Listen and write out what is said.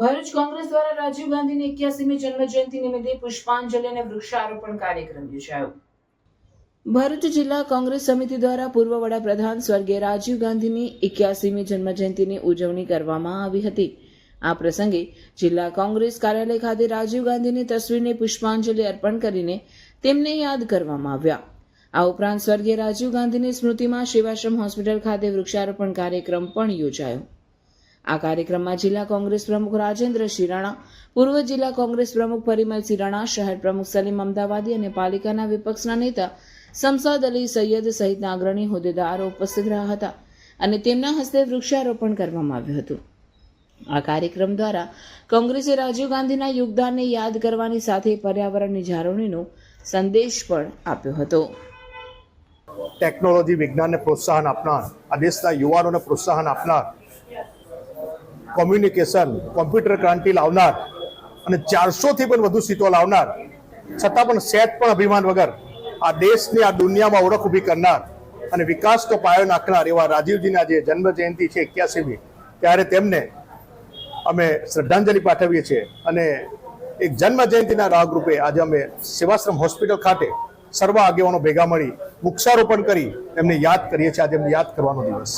ભરૂચ કોંગ્રેસ દ્વારા રાજીવ ગાંધીની એક્યાસીમી જન્મજયંતિ નિમિત્તે પુષ્પાંજલિ અને વૃક્ષારોપણ કાર્યક્રમ યોજાયો. ભરૂચ જિલ્લા કોંગ્રેસ સમિતિ દ્વારા પૂર્વ વડાપ્રધાન સ્વર્ગીય રાજીવ ગાંધીની એક્યાસીમી જન્મજયંતિની ઉજવણી કરવામાં આવી હતી. આ પ્રસંગે જિલ્લા કોંગ્રેસ કાર્યાલય ખાતે રાજીવ ગાંધીની તસવીરને પુષ્પાંજલિ અર્પણ કરીને તેમને યાદ કરવામાં આવ્યા. આ ઉપરાંત સ્વર્ગીય રાજીવ ગાંધીની સ્મૃતિમાં સેવાશ્રમ હોસ્પિટલ ખાતે વૃક્ષારોપણ કાર્યક્રમ પણ યોજાયો. આ કાર્યક્રમમાં જિલ્લા કોંગ્રેસ પ્રમુખ રાજેન્દ્ર શિરાણા, પૂર્વ જિલ્લા કોંગ્રેસ પ્રમુખ પરિમલ શિરાણા, શહેર પ્રમુખ સલીમ અમદાવાદી અને પાલિકાના વિપક્ષના નેતા સમસાદ અલી સૈયદ સહિતના અગ્રણી હોદ્દેદારો ઉપસ્થિત રહ્યા હતા અને તેમના હસ્તે વૃક્ષારોપણ કરવામાં આવ્યું હતું. આ કાર્યક્રમ દ્વારા કોંગ્રેસે રાજીવ ગાંધીના યોગદાનને યાદ કરવાની સાથે પર્યાવરણની જાળવણીનો સંદેશ પણ આપ્યો હતો. ટેકનોલોજી વિજ્ઞાનને પ્રોત્સાહન આપનાર, આ દેશના યુવાનોને પ્રોત્સાહન આપનાર કોમ્યુનિકેશન કોમ્પ્યુટર ક્રાંતિ લાવનાર અને ચારસોથી પણ વધુ સીટો લાવનાર. છતાં પણ સેટ પણ અભિમાન વગર આ દેશની, આ દુનિયામાં ઓળખ ઊભી કરનાર અને વિકાસનો પાયો નાખનાર એવા રાજીવજીના જે જન્મ જયંતિ છે એક્યાસીમી, ત્યારે તેમને અમે શ્રદ્ધાંજલિ પાઠવીએ છીએ અને એક જન્મ જયંતિના ભાગરૂપે આજે અમે સેવાશ્રમ હોસ્પિટલ ખાતે સર્વ આગેવાનો ભેગા મળી વૃક્ષારોપણ કરી એમને યાદ કરીએ છીએ. આજે એમને યાદ કરવાનો દિવસ.